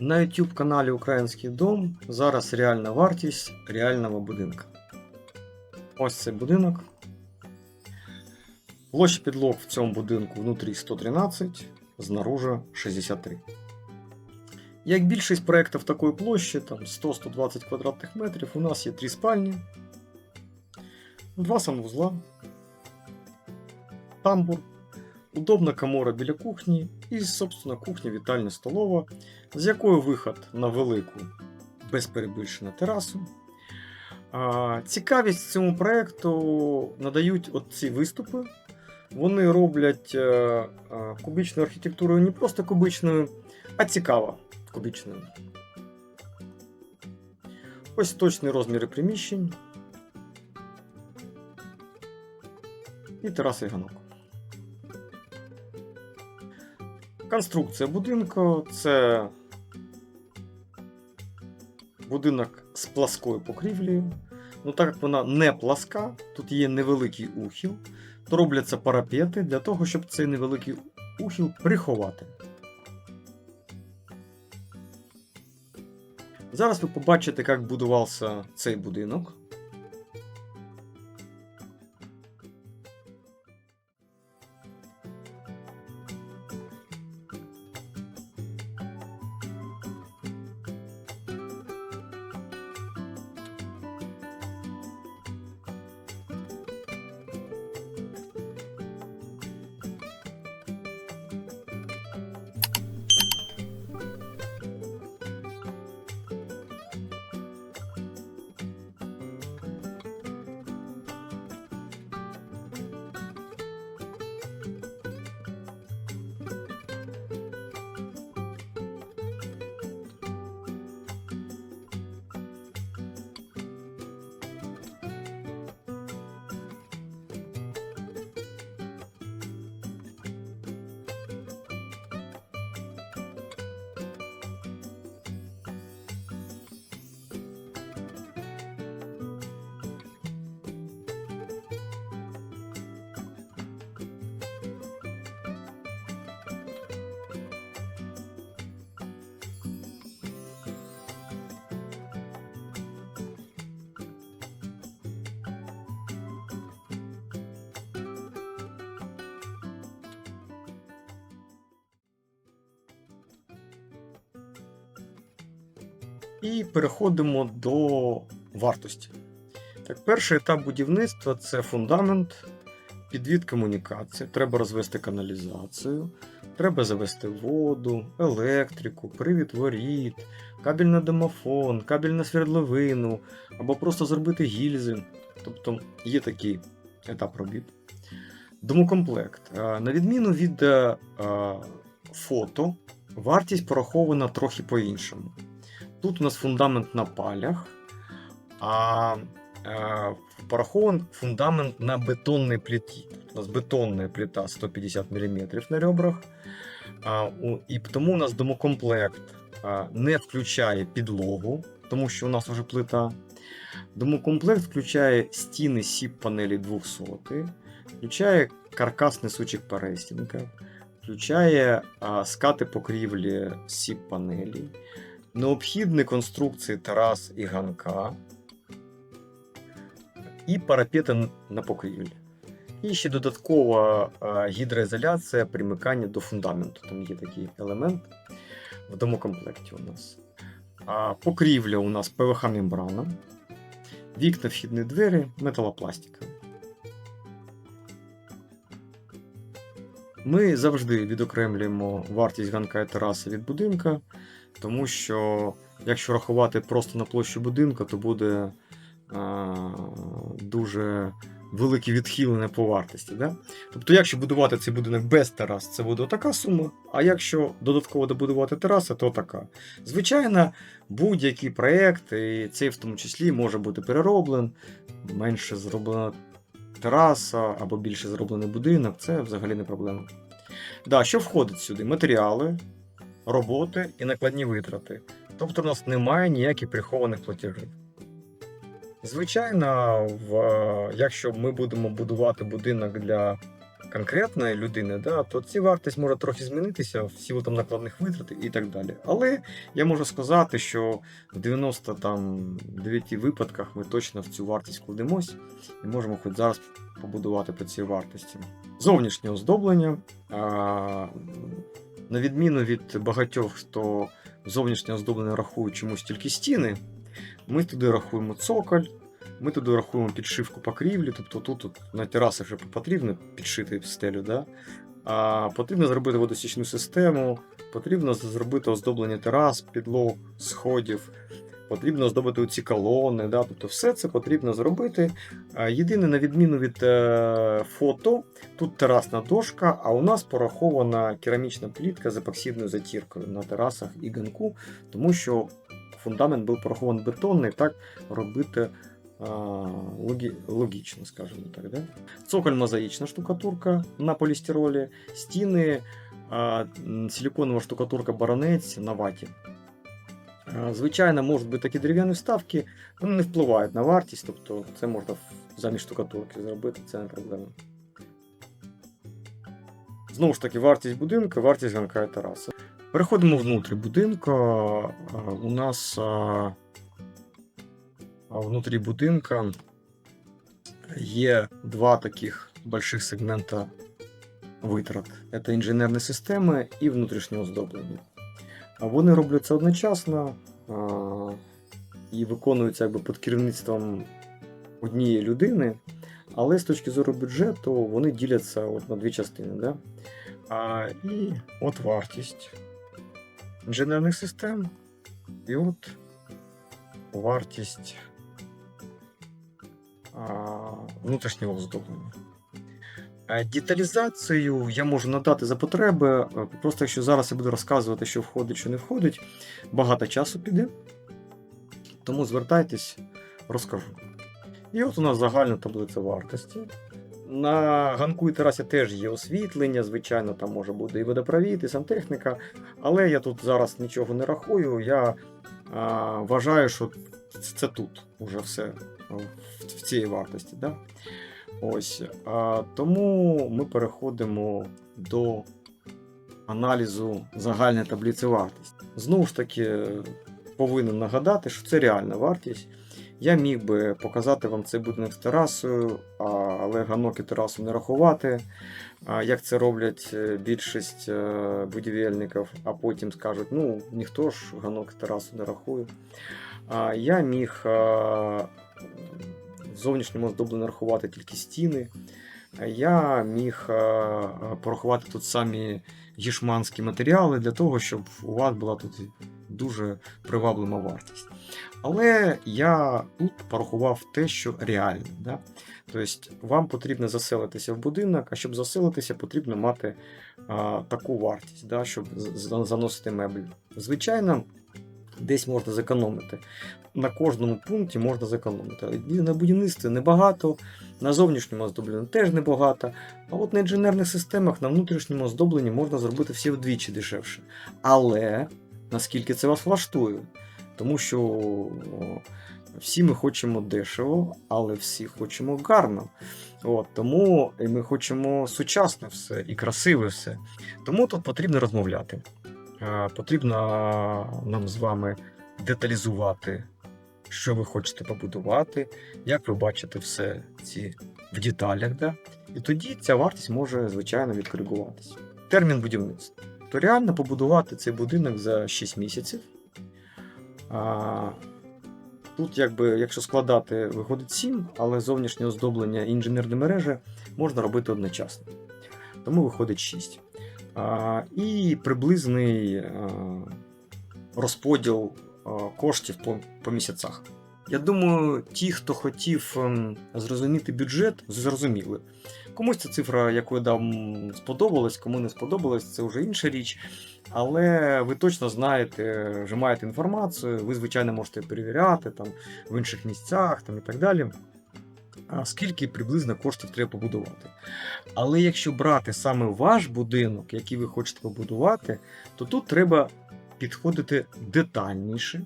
На YouTube каналі Український дом зараз реальна вартість реального будинка. Ось цей будинок. Площа підлог в цьому будинку внутрі 113, знаружи 63. Як більшість проєктів такої площі, там 100-120 квадратних метрів, у нас є три спальні, два санвузла, тамбур, удобна комора біля кухні і, собственно, кухня вітальня столова, з якою виход на велику без перебільшення терасу. Цікавість цьому проєкту надають от ці виступи. Вони роблять е, е, кубічну архітектуру не просто кубичною, а цікаво кубічною. Ось точні розміри приміщень. І тераса і Конструкція будинку це будинок з пласкою покрівлею. Ну, так як вона не пласка, тут є невеликий ухіл, то робляться парапети для того, щоб цей невеликий ухіл приховати. Зараз ви побачите, як будувався цей будинок. І переходимо до вартості. Так, перший етап будівництва це фундамент, підвід комунікації. Треба розвести каналізацію, треба завести воду, електрику, привід воріт, кабель на домофон, кабель на свердловину, або просто зробити гільзи. Тобто є такий етап робіт. Домокомплект. Е, На відміну від е, е, фото, вартість порахована трохи по-іншому. Тут у нас фундамент на палях, а е, порахован фундамент на бетонній плиті. У нас бетонна плита 150 мм на ребрах. А, у, і тому у нас домокомплект а, не включає підлогу, тому що у нас вже плита. Домокомплект включає стіни сіп панелі 200, включає каркас несучих перестінків, включає а, скати покрівлі сіп панелі необхідні конструкції терас і ганка, і парапети на покрівлі. І ще додаткова е, гідроізоляція примикання до фундаменту. Там є такий елемент в домокомплекті у нас. А покрівля у нас ПВХ мембрана, вікна, вхідні двері, металопластика. Ми завжди відокремлюємо вартість ганка і тераси від будинка, тому що якщо рахувати просто на площу будинку, то буде а, дуже велике відхилення по вартості. Да? Тобто, якщо будувати цей будинок без терас, це буде така сума, а якщо додатково добудувати тераси, то така. Звичайно, будь-який проєкт, і цей в тому числі може бути перероблен, менше зроблена тераса або більше зроблений будинок, це взагалі не проблема. Да, що входить сюди? Матеріали, роботи і накладні витрати. Тобто в нас немає ніяких прихованих платежів. Звичайно, в, е, якщо ми будемо будувати будинок для конкретної людини, да, то ці вартість може трохи змінитися в силу там накладних витрат і так далі. Але я можу сказати, що в 99 випадках ми точно в цю вартість вкладемось і можемо хоч зараз побудувати по цій вартості. Зовнішнє оздоблення. А, на відміну від багатьох, хто зовнішнє оздоблення рахує чомусь тільки стіни, ми туди рахуємо цоколь, ми туди рахуємо підшивку покрівлі, тобто тут, на терасах вже потрібно підшити стелю, да? а потрібно зробити водосічну систему, потрібно зробити оздоблення терас, підлог, сходів, потрібно оздобити ці колони, да? тобто все це потрібно зробити. Єдине, на відміну від е, фото, тут терасна дошка, а у нас порахована керамічна плітка з епоксидною затіркою на терасах і ганку, тому що фундамент був порахований бетонний, так робити а, логі, логічно, скажімо так. Да? Цоколь мозаїчна штукатурка на полістиролі, стіни, силіконова штукатурка баронець на ваті. Звичайно, можуть бути такі дерев'яні вставки, вони не впливають на вартість, тобто це можна замість штукатурки зробити, це не проблема. Знову ж таки, вартість будинку, вартість ганка і тераса. Переходимо внутрі будинку. У нас внутрі будинка є два таких больших сегмента витрат. Це інженерні системи і внутрішнє оздоблення. Вони робляться одночасно а, і виконуються якби під керівництвом однієї людини, але з точки зору бюджету вони діляться от на дві частини. Да? А, і от вартість інженерних систем, і от вартість а, внутрішнього оздоблення. Е, Деталізацію я можу надати за потреби. е, Просто якщо зараз я буду розказувати, що входить, що не входить, багато часу піде. Тому звертайтесь, розкажу. І от у нас загальна таблиця вартості. На ганку і терасі теж є освітлення, звичайно, там може бути і водопровід, і сантехніка. Але я тут зараз нічого не рахую. Я а, вважаю, що це тут уже все в цій вартості. Да? Ось. А, тому ми переходимо до аналізу загальної таблиці вартості. Знову ж таки, повинен нагадати, що це реальна вартість. Я міг би показати вам цей будинок з терасою, але ганок і терасу не рахувати, як це роблять е, більшість е, будівельників, а потім скажуть, ну ніхто ж ганок і терасу не рахує. Я міг в зовнішньому оздобленні рахувати тільки стіни. Я міг порахувати тут самі гішманські матеріали для того, щоб у вас була тут дуже приваблива вартість. Але я тут порахував те, що реально. Да? Тобто вам потрібно заселитися в будинок, а щоб заселитися, потрібно мати а, таку вартість, да? щоб заносити меблі. Звичайно, десь можна зекономити. На кожному пункті можна зекономити. На будівництві небагато, на зовнішньому оздобленні теж небагато. А от на інженерних системах, на внутрішньому оздобленні можна зробити все вдвічі дешевше. Але наскільки це вас влаштує? Тому що всі ми хочемо дешево, але всі хочемо гарно. От, тому ми хочемо сучасне все і красиве все. Тому тут потрібно розмовляти. Е, Потрібно нам з вами деталізувати, що ви хочете побудувати, як ви бачите все ці в деталях. Да? І тоді ця вартість може, звичайно, відкоригуватися. Термін будівництва. То реально побудувати цей будинок за 6 місяців. А, тут, якби, якщо складати, виходить 7, але зовнішнє оздоблення і інженерні мережі можна робити одночасно. Тому виходить 6. І приблизний розподіл коштів по, місяцях. Я думаю, ті, хто хотів ем, зрозуміти бюджет, зрозуміли. Комусь ця цифра, яку я дав, м, сподобалась, кому не сподобалась, це вже інша річ. Але ви точно знаєте, вже маєте інформацію, ви, звичайно, можете перевіряти там, в інших місцях там, і так далі. Скільки приблизно коштів треба побудувати. Але якщо брати саме ваш будинок, який ви хочете побудувати, то тут треба підходити детальніше.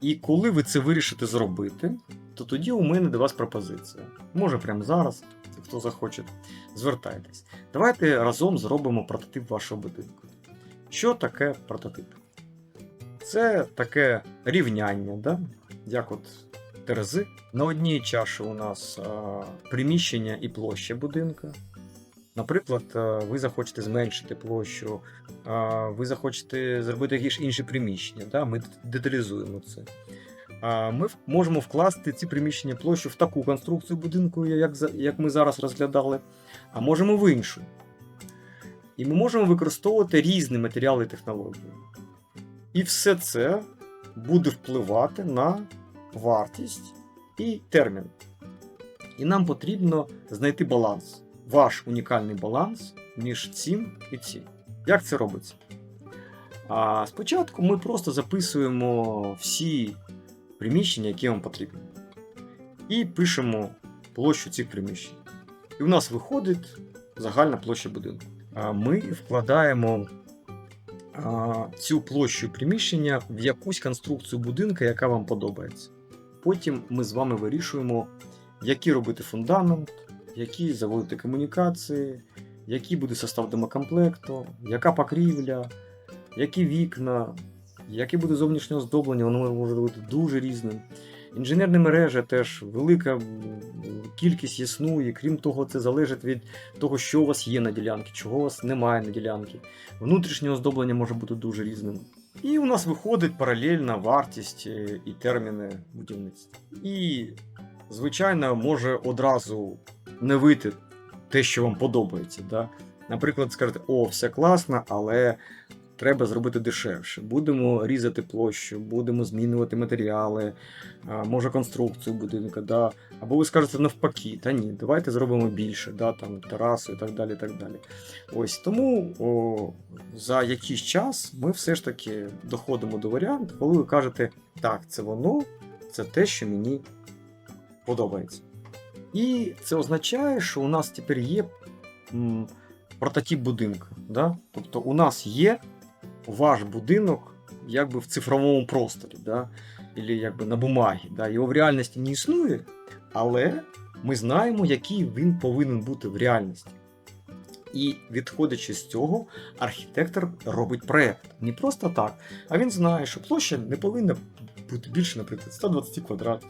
І коли ви це вирішите зробити, то тоді у мене до вас пропозиція. Може прямо зараз хто захоче, звертайтесь. Давайте разом зробимо прототип вашого будинку. Що таке прототип? Це таке рівняння, да? як от терези. На одній чаші у нас а, приміщення і площа будинка. Наприклад, а, ви захочете зменшити площу, а, ви захочете зробити якісь інші приміщення. Да? Ми деталізуємо це. Ми можемо вкласти ці приміщення площу в таку конструкцію будинку, як ми зараз розглядали, а можемо в іншу. І ми можемо використовувати різні матеріали і технології. І все це буде впливати на вартість і термін. І нам потрібно знайти баланс, ваш унікальний баланс між цим і цим. Як це робиться? А спочатку ми просто записуємо всі приміщення, які вам потрібні. І пишемо площу цих приміщень. І у нас виходить загальна площа будинку. Ми вкладаємо цю площу приміщення в якусь конструкцію будинка, яка вам подобається. Потім ми з вами вирішуємо, який робити фундамент, які заводити комунікації, який буде состав домокомплекту, яка покрівля, які вікна, яке буде зовнішнє оздоблення, воно може бути дуже різним. Інженерні мережі теж велика кількість існує. Крім того, це залежить від того, що у вас є на ділянці, чого у вас немає на ділянці. Внутрішнє оздоблення може бути дуже різним. І у нас виходить паралельна вартість е, і терміни будівництва. І, звичайно, може одразу не вийти те, що вам подобається. Да? Наприклад, скажете, о, все класно, але треба зробити дешевше. Будемо різати площу, будемо змінювати матеріали, може конструкцію будинку. Да? Або ви скажете навпаки, та ні, давайте зробимо більше, да? там, терасу і так далі. Так далі. Ось тому о, за якийсь час ми все ж таки доходимо до варіанту, коли ви кажете, так, це воно, це те, що мені подобається. І це означає, що у нас тепер є прототип будинку. Да? Тобто у нас є ваш будинок якби в цифровому просторі, да? Ілі якби на бумагі. Да? Його в реальності не існує, але ми знаємо, який він повинен бути в реальності. І відходячи з цього, архітектор робить проект. Не просто так, а він знає, що площа не повинна бути більше, наприклад, 120 квадратів.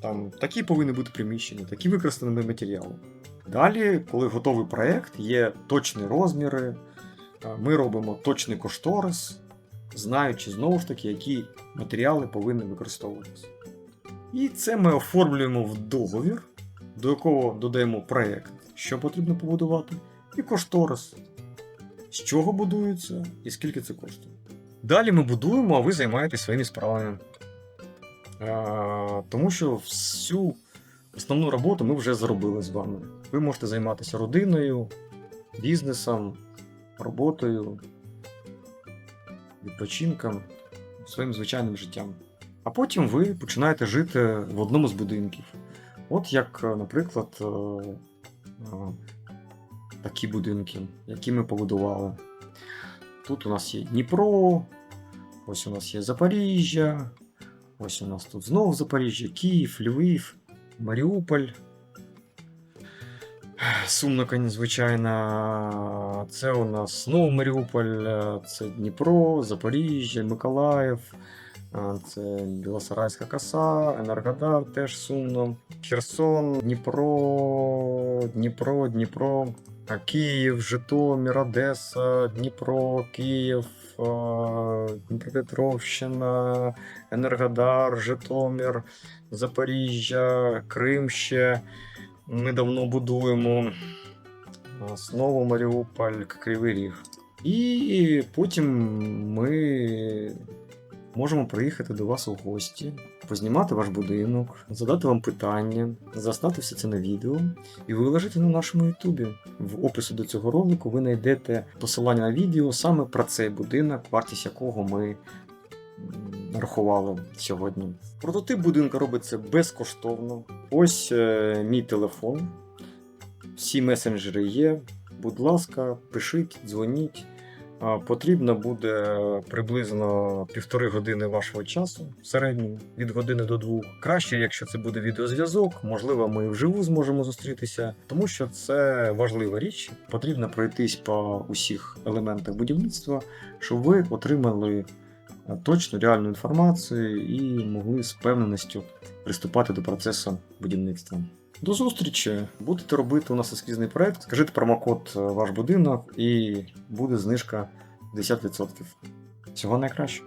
Там такі повинні бути приміщення, такі використані матеріали. Далі, коли готовий проект, є точні розміри, ми робимо точний кошторис, знаючи знову ж таки, які матеріали повинні використовуватися. І це ми оформлюємо в договір, до якого додаємо проект, що потрібно побудувати, і кошторис, з чого будується і скільки це коштує. Далі ми будуємо, а ви займаєтесь своїми справами. Тому що всю основну роботу ми вже зробили з вами. Ви можете займатися родиною, бізнесом, роботою, відпочинком, своїм звичайним життям. А потім ви починаєте жити в одному з будинків. От як, е, наприклад, е, е, такі будинки, які ми побудували. Тут у нас є Дніпро, ось у нас є Запоріжжя, ось у нас тут знову Запоріжжя, Київ, Львів, Маріуполь. Сумно, звичайно. Це у нас знову Маріуполь, е, це Дніпро, Запоріжжя, Миколаїв, е, це Білосарайська коса, Енергодар теж сумно. Херсон, Дніпро, Дніпро, Дніпро, Київ, Житомир, Одеса, Дніпро, Київ, е, Дніпропетровщина, Енергодар, Житомир, Запоріжжя, Крим ще. Ми давно будуємо. А, Знову Маріуполь, Кривий Ріг. І потім ми можемо приїхати до вас у гості, познімати ваш будинок, задати вам питання, заснати все це на відео і виложити на нашому Ютубі. В описі до цього ролику ви знайдете посилання на відео саме про цей будинок, вартість якого ми нарахували сьогодні. Прототип будинку робиться безкоштовно. Ось е, мій телефон. Всі месенджери є. Будь ласка, пишіть, дзвоніть. потрібно буде приблизно півтори години вашого часу в середньому від години до двох. Краще, якщо це буде відеозв'язок, можливо, ми вживу зможемо зустрітися, тому що це важлива річ. Потрібно пройтись по усіх елементах будівництва, щоб ви отримали точну реальну інформацію і могли з впевненістю приступати до процесу будівництва. До зустрічі! Будете робити у нас ескізний проект. Скажіть промокод е, ваш будинок і буде знижка 10%. Всього найкраще.